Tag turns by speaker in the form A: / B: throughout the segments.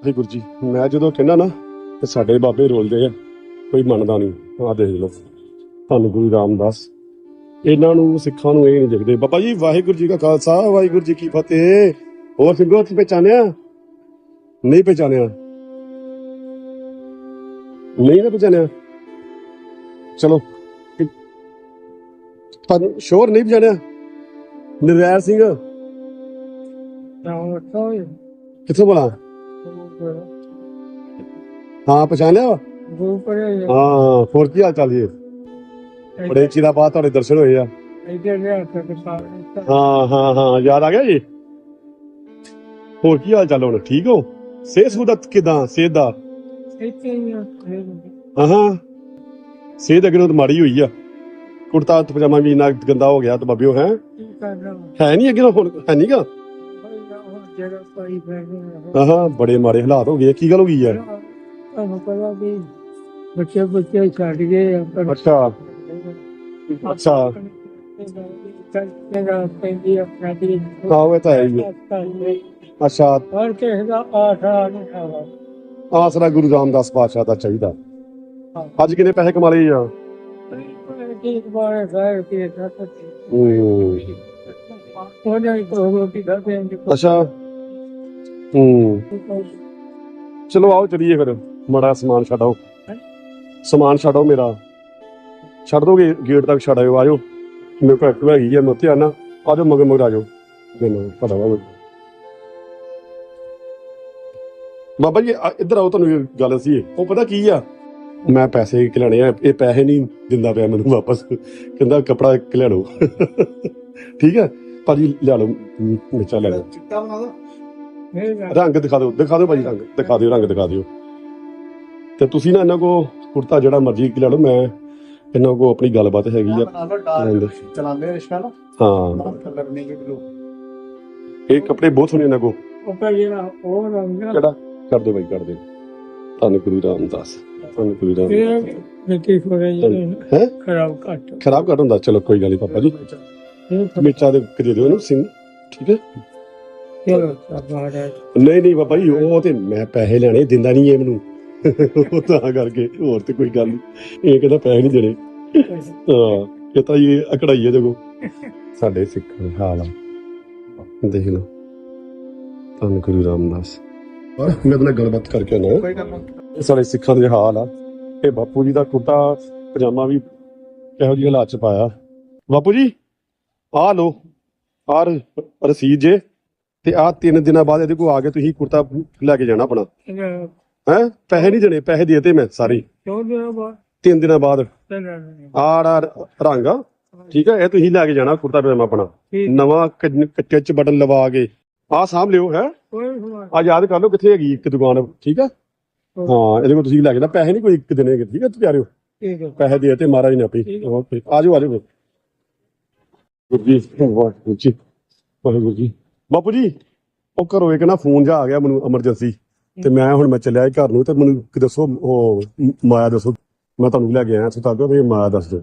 A: ਵਾਹਿਗੁਰੂ ਜੀ ਮੈਂ ਜਦੋਂ ਕਹਿੰਦਾ ਨਾ ਤੇ ਸਾਡੇ ਬਾਬੇ ਰੋਲਦੇ ਆ ਕੋਈ ਮੰਨਦਾ ਨਹੀਂ ਆਹ ਦੇਖ ਲਓ। ਤੁਹਾਨੂੰ ਗੁਰੂ ਰਾਮਦਾਸ। ਇਹਨਾਂ ਨੂੰ ਸਿੱਖਾਂ ਨੂੰ ਇਹ ਨਹੀਂ ਦੇਖਦੇ। ਬਾਬਾ ਜੀ ਵਾਹਿਗੁਰੂ ਜੀ ਕਾ ਖਾਲਸਾ ਵਾਹਿਗੁਰੂ ਜੀ ਕੀ ਫਤਿਹ। ਹੋਰ ਸਿੰਘੋ ਤੁਸੀਂ ਪਹਿਚਾਨਿਆ ਨਹੀਂ ਪਹਿਚਾਨਿਆ ਨਹੀਂ ਨਾ ਪਹਿਚਾਨਿਆ ਚਲੋ। ਪਰ ਸ਼ੋਰ ਨਹੀਂ ਪਹਿਚਾਨਿਆ ਨਿਰਵੈਰ ਸਿੰਘ। ਕਿੱਥੋਂ ਬੋਲਾ? ਹਾਂ ਪਛਾਣ ਲਿਆ? ਵਾ? ਹਾਂ ਹੋਰ ਕੀ ਹਾਲ ਚਾਲ ਜੀ? ਬੜੇ ਚਿਰਾਂ ਬਾਅਦ ਤੁਹਾਡੇ ਦਰਸ਼ਨ ਹੋਏ ਆ। ਹਾਂ ਹਾਂ ਹਾਂ ਯਾਦ ਆ ਗਿਆ ਜੀ? ਹੋਰ ਕੀ ਹਾਲ ਚਾਲ ਹੁਣ? ਠੀਕ ਹੋ? ਸਿਹਤ ਸੁਹਤ ਕਿਦਾਂ? ਸਿਹਤ ਦਾ? ਹਾਂ ਹਾਂ ਸਿਹਤ ਅੱਗੇ ਨਾਲੋਂ ਤਾਂ ਮਾੜੀ ਹੋਈ ਆ। ਕੁੜਤਾ ਪਜਾਮਾ ਵੀ ਇੰਨਾ ਗੰਦਾ ਹੋ ਗਿਆ ਤੇ ਬਾਬਿਓ ਹੈ? ਹੈ? ਨਹੀਂ ਅੱਗੇ ਨਾਲੋਂ ਹੁਣ ਹੈ ਨਹੀਂਗਾ ਹਾਂ ਹਾਂ ਬੜੇ ਮਾੜੇ ਹਾਲਾਤ ਹੋ ਗਏ। ਕੀ ਗੱਲ ਹੋ ਗਈ ਆ
B: ਬੱਚੇ ਬੱਚੇ ਛੱਡ ਗਏ ਆਪਣਾ
A: ਅੱਛਾ। ਅੱਛਾ।
B: ਚੰਗਾ ਪੈਂਦੀ ਆਪਣਾ ਦੀ
A: ਆਹੋ ਇਹ ਤਾਂ ਹੈ ਹੀ ਆ। ਅੱਛਾ।
B: ਹਰ ਕਿਸੇ ਦਾ ਆਸਰਾ ਨਹੀਂ ਹੈਗਾ।
A: ਆਸਰਾ ਗੁਰੂ ਰਾਮਦਾਸ ਪਾਤਸ਼ਾਹ ਦਾ ਚਾਹੀਦਾ। ਅੱਜ ਕਿੰਨੇ ਪੈਸੇ ਕਮਾ ਲਏ
B: ਬਾਰੇ ਕੀ ਸੱਤ ਆਂ
A: ਅੱਛਾ। ਹੂੰ। ਚਲੋ ਆਓ ਚਲੀਏ ਫਿਰ। ਮੜਾ ਸਮਾਨ ਛੱਡਾਓ ਸਮਾਨ ਛੱਡੋ ਮੇਰਾ। ਛੱਡ ਦੋਗੇ? ਗੇਟ ਤੱਕ ਛੱਡ ਆਇਓ, ਆਜੋ। ਮੇਰੇ ਕੋਲ ਐਕਟਿਵਾ ਹੈਗੀ ਆ, ਮੈਂ ਉੱਥੇ ਆਣਾ ਆਜੋ, ਮਗਰ ਮਗਰ ਆਜੋ। ਮੈਨੂੰ ਪਤਾ ਵਾ ਮੈਨੂੰ। ਬਾਬਾ ਜੀ, ਆ- ਇੱਧਰ ਆਓ, ਤੁਹਾਨੂੰ ਇੱਕ ਗੱਲ ਸੀ ਉਹ ਪਤਾ ਕੀ ਆ? ਮੈਂ ਪੈਸੇ ਖਿਲਾਣੇ ਆ, ਇਹ ਪੈਸੇ ਨਹੀਂ ਦਿੰਦਾ ਪਿਆ ਮੈਨੂੰ ਵਾਪਸ। ਕਹਿੰਦਾ ਕਪੜਾ ਲਓ ਠੀਕ ਹੈ ਭਾਜੀ, ਲਿਆ ਲਓ, ਮਿਰਚਾ ਲੈ ਲਓ।
C: ਚਿੱਟਾ ਬਣਾ ਦੋ।
A: ਰੰਗ ਦਿਖਾ ਦਿਓ ਦਿਖਾ ਦਿਓ ਭਾਜੀ ਰੰਗ ਦਿਖਾ ਦਿਓ ਰੰਗ ਦਿਖਾ ਦਿਓ। ਤੇ ਤੁਸੀਂ ਨਾ ਇਹਨਾਂ ਕੋ ਕੁੜਤਾ ਜਿਹੜਾ ਮਰਜ਼ੀ ਲੈ ਲਓ ਮੈਂ ਇਹਨਾਂ ਕੋ ਆਪਣੀ ਗੱਲਬਾਤ ਹੈਗੀ ਆ।
C: ਚਲਾਉਂਦੇ ਰਿਸ਼ਕਾ ਨਾ?
A: ਹਾਂ।
C: ਕਲਰ ਨਹੀਂ ਬਲੂ
A: ਇਹ ਕੱਪੜੇ ਬਹੁਤ ਸੋਹਣੇ ਇਹਨਾਂ ਕੋ
B: ਉਹ ਪਹਿਲਾਂ ਉਹ ਰੰਗ
A: ਕਿਹੜਾ? ਕਰ ਦਿਓ ਭਾਈ ਕਰ ਦਿਓ। ਧੰਨ ਗੁਰੂ ਰਾਮਦਾਸ ਧੰਨ ਗੁਰੂ ਰਾਮਦਾਸ।
B: ਇਹ ਮਿੱਟੀ
A: ਹੈ?
B: ਖਰਾਬ ਘੱਟ।
A: ਖਰਾਬ ਕਰ ਹੁੰਦਾ ਚਲੋ ਕੋਈ ਗੱਲ ਨਹੀਂ ਪਾਪਾ ਜੀ। ਮਿਰਚਾਂ ਦੇ ਦੇ ਦਿਓ ਇਹਨੂੰ ਸਿੰਘ ਠੀਕ ਹੈ?
B: ਚਲੋ
A: ਨਹੀਂ ਨਹੀਂ ਬਾਬਾ ਜੀ ਉਹ ਤੇ ਮੈਂ ਪੈਸੇ ਲੈਣੇ ਦਿੰਦਾ ਨਹੀਂ ਇਹ ਮੈਨੂੰ। ਉਹ ਤਾਂ ਕਰਕੇ ਹੋਰ ਤੇ ਕੋਈ ਗੱਲ ਨਹੀਂ। ਇਹ ਕਹਿੰਦਾ ਪੈਸੇ ਨਹੀਂ ਦੇਣੇ। ਹਾਂ ਇਹ ਤਾਂ ਇਹ ਅਕੜਾਈ ਹੈ ਦੇਖੋ। ਸਾਡੇ ਸਿੱਖਾਂ ਦਾ ਹਾਲ ਆ। ਦੇਖ ਲਓ। ਧੰਨ ਗੁਰੂ ਰਾਮਦਾਸ। ਪਰ ਮੈਂ ਤਾਂ ਗੱਲਬਾਤ ਕਰਕੇ ਆਉਣਾ
C: ਕੋਈ ਗੱਲ ਨਹੀਂ।
A: ਇਹ ਸਾਡੇ ਸਿੱਖਾਂ ਦੇ ਹਾਲ ਆ। ਇਹ ਬਾਪੂ ਜੀ ਦਾ ਕੁੜਤਾ ਪਜਾਮਾ ਵੀ ਇਹੋ ਜਿਹੇ ਹਾਲਾਤ ਚ ਪਾਇਆ। ਬਾਪੂ ਜੀ ਆਹ ਲੋ ਰ- ਰਸੀਦ ਜੇ। ਤੇ ਆਹ ਤਿੰਨ ਦਿਨਾਂ ਬਾਅਦ ਇਹਦੇ ਕੋਲ ਆ ਕੇ ਤੁਸੀਂ ਕੁੜਤਾ ਲੈ ਕੇ ਜਾਣਾ ਆਪਣਾ। ਹੈ? ਪੈਸੇ ਨਹੀਂ ਦੇਣੇ ਪੈਸੇ ਦੇਤੇ ਮੈਂ ਸਾਰੇ।
B: ਕਿਉਂ ਦੇ
A: ਤਿੰਨ ਦਿਨਾਂ ਬਾਅਦ। ਆਹ ਰੰਗ ਆ। ਠੀਕ ਹੈ ਇਹ ਤੁਸੀਂ ਲੈ ਕੇ ਜਾਣਾ ਕੁੜਤਾ ਪਜਾਮਾ ਆਪਣਾ। ਨਵਾਂ ਕੱਚ- ਚ ਬਟਨ ਲਵਾ ਕੇ। ਆਹ ਸਾਂਭ ਲਿਓ ਹੈ? ਆ ਯਾਦ ਕਰ ਲਓ ਕਿੱਥੇ ਹੈਗੀ ਇੱਕ ਦੁਕਾਨ ਠੀਕ ਆ? ਹਾਂ ਇਹਦੇ ਕੋਲ ਤੁਸੀਂ ਲੈ ਕੇ ਜਾਣਾ। ਪੈਸੇ ਨਹੀਂ ਕੋਈ ਇੱਕ ਦਿਨ ਹੈਗੇ ਠੀਕ ਹੈ ਪਿਆਰਿਓ?
B: ਠੀਕ ਹੈ
A: ਪੈਸੇ ਦੇ ਤੇ ਮਹਾਰਾਜ ਨੇ ਆਪੇ।
B: ਹੈ।
A: ਓਕੇ ਆਜੋ ਆਜੋ ਗੁਰੂ ਜੀ ਵਾਹਿਗੁਰੂ ਜੀ। ਵਾਹਿਗੁਰੂ ਜੀ। ਬਾਪੂ ਜੀ ਉਹ ਘਰੋਂ ਇੱਕ ਨਾ ਫੋਨ ਜਾ ਆ ਗਿਆ ਮੈਨੂੰ ਐਮਰਜੈਂਸੀ ਤੇ ਮੈਂ ਹੁਣ ਮੈਂ ਚੱਲਿਆ ਸੀ ਘਰ ਨੂੰ ਤੇ ਮੈਨੂੰ ਕਿ ਦੱਸੋ ਉਹ ਮਾਇਆ ਦੱਸੋ। ਮੈਂ ਤੁਹਾਨੂੰ ਲੈ ਕੇ ਆਇਆ ਸੀ ਤਾਂ ਕਿ ਮਾਇਆ ਦੱਸ ਦਿਓ।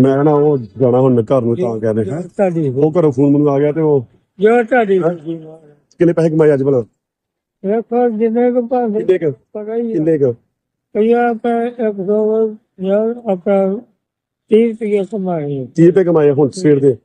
A: ਮੈਂ ਨਾ ਉਹ ਜਾਣਾ ਹੁਣ ਮੈਂ ਘਰ ਨੂੰ ਤਾਂ ਕਹਿੰਦੇ ਹੈ
B: ਤੁਹਾਡੀ
A: ਉਹ ਘਰੋਂ ਫੋਨ ਮੈਨੂੰ ਆ ਗਿਆ ਤੇ ਉਹ
B: ਜੋ ਤੁਹਾਡੀ।
A: ਕਿੰਨੇ ਪੈਸੇ ਕਮਾਏ ਅੱਜ ਭਲਾ?
B: ਵੇਖੋ ਜਿੰਨੇ ਕੁ ਭਾਵੇਂ
A: ਕਿੰਨੇ ਕੁ?
B: ਪਤਾ ਹੀ।
A: ਕਿੰਨੇ ਕੁ?
B: ਕਈਆਂ ਪੈ ਇੱਕ ਦੋ ਯਾਰ ਆਪਣਾ ਤੀਹ ਰੁਪਏ ਕਮਾਏ
A: 30 ਰੁਪਏ ਕਮਾਏ ਹੁਣ ਸਵੇਰ ਦੇ।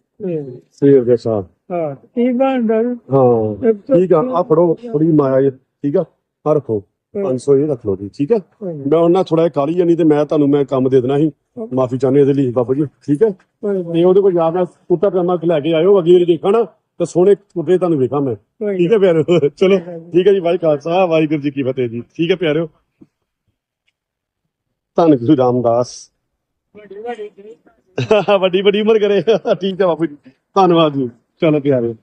A: ਸਵੇਰ ਦੇ। ਸਾਹ
B: ਹਾਂ ਤੀਹ ਬੰਡਲ
A: ਹਾਂ
B: ਇੱਕ ਸੌ
A: ਠੀਕ ਆ ਆ ਫੜੋ ਥੋੜੀ ਮਾਇਆ ਜੀ ਠੀਕ ਆ? ਆ ਰੱਖੋ 500 ਇਹ ਰੱਖ ਲਓ ਜੀ ਠੀਕ ਆ? ਮੈਂ ਉਹਨਾਂ ਥੋੜਾ ਜਿਹਾ ਕਾਲੀ ਜਾਨੀ ਤੇ ਮੈਂ ਤੁਹਾਨੂੰ ਮੈਂ ਕੰਮ ਦੇ ਦੇਣਾ ਸੀ। ਮਾਫੀ ਚਾਹੁੰਦੇ ਇਹਦੇ ਲਈ ਬਾਬੂ ਜੀ ਠੀਕ ਹੈ ਤੇ ਉਹਦੇ ਕੋਲ ਯਾਦ ਨਾਲ ਕੁੱਤਾ ਪਜਾਮਾ ਲੈ ਕੇ ਆਇਓ ਅਗਲੀ ਵਾਰੀ ਦੇਖਣਾ ਤੇ ਸੋਹਣੇ ਕੁੱਤੇ ਤੁਹਾਨੂੰ ਵੇਖਾਂ ਮੈਂ। ਠੀਕ ਹੈ ਪਿਆਰਿਓ ਚਲੋ ਠੀਕ ਹੈ ਜੀ ਵਾਹਿ ਖਾਲਸਾ ਵਾਹਿਗੁਰੂ ਜੀ ਕੀ ਫਤਿਹ ਜੀ ਠੀਕ ਹੈ ਪਿਆਰਿਓ ਧੰਨ ਗੁਰੂ ਰਾਮਦਾਸ। ਵੱਡੀ ਵੱਡੀ ਉਮਰ ਕਰੇ। ਠੀਕ ਹੈ ਬਾਪੂ ਜੀ ਧੰਨਵਾਦ ਜੀ। ਚਲੋ ਪਿਆਰਿਓ